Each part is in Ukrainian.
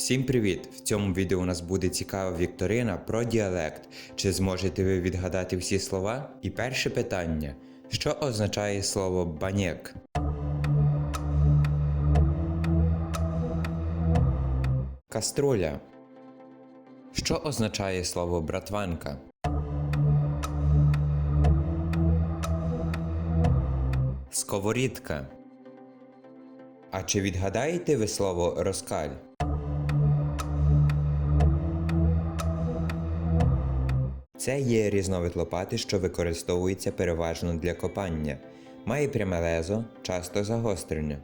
Всім привіт! В цьому відео у нас буде цікава вікторина про діалект. Чи зможете ви відгадати всі слова? І перше питання: що означає слово банєк? Каструля. Що означає слово братванка? Сковорідка. А чи відгадаєте ви слово розкаль? Це є різновид лопати, що використовується переважно для копання. Має пряме лезо, часто загострене.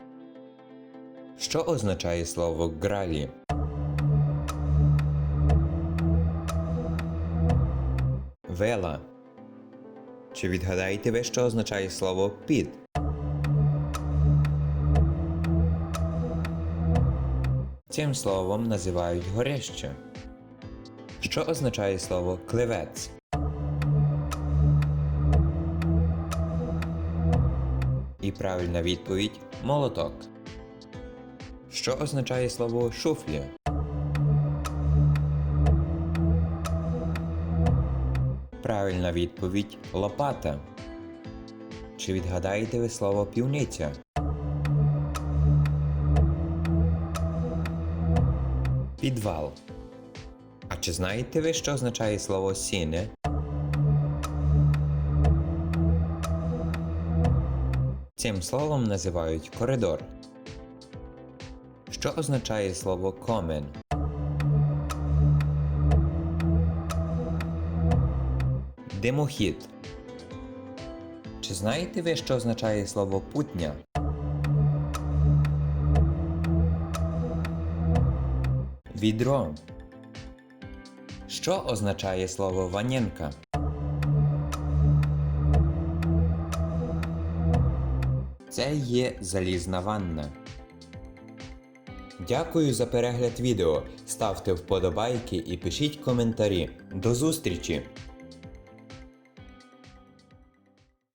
Що означає слово гралі? Вела. Чи відгадаєте ви, що означає слово під? Цим словом називають горище. Що означає слово клевець? І правильна відповідь молоток. Що означає слово шуфля? Правильна відповідь лопата. Чи відгадаєте ви слово півниця? Підвал. А чи знаєте ви, що означає слово сіне? Цим словом називають коридор. Що означає слово комен? Димохід. Чи знаєте ви, що означає слово путня? Відро. Що означає слово ванінка? Це є залізна ванна. Дякую за перегляд відео. Ставте вподобайки і пишіть коментарі. До зустрічі!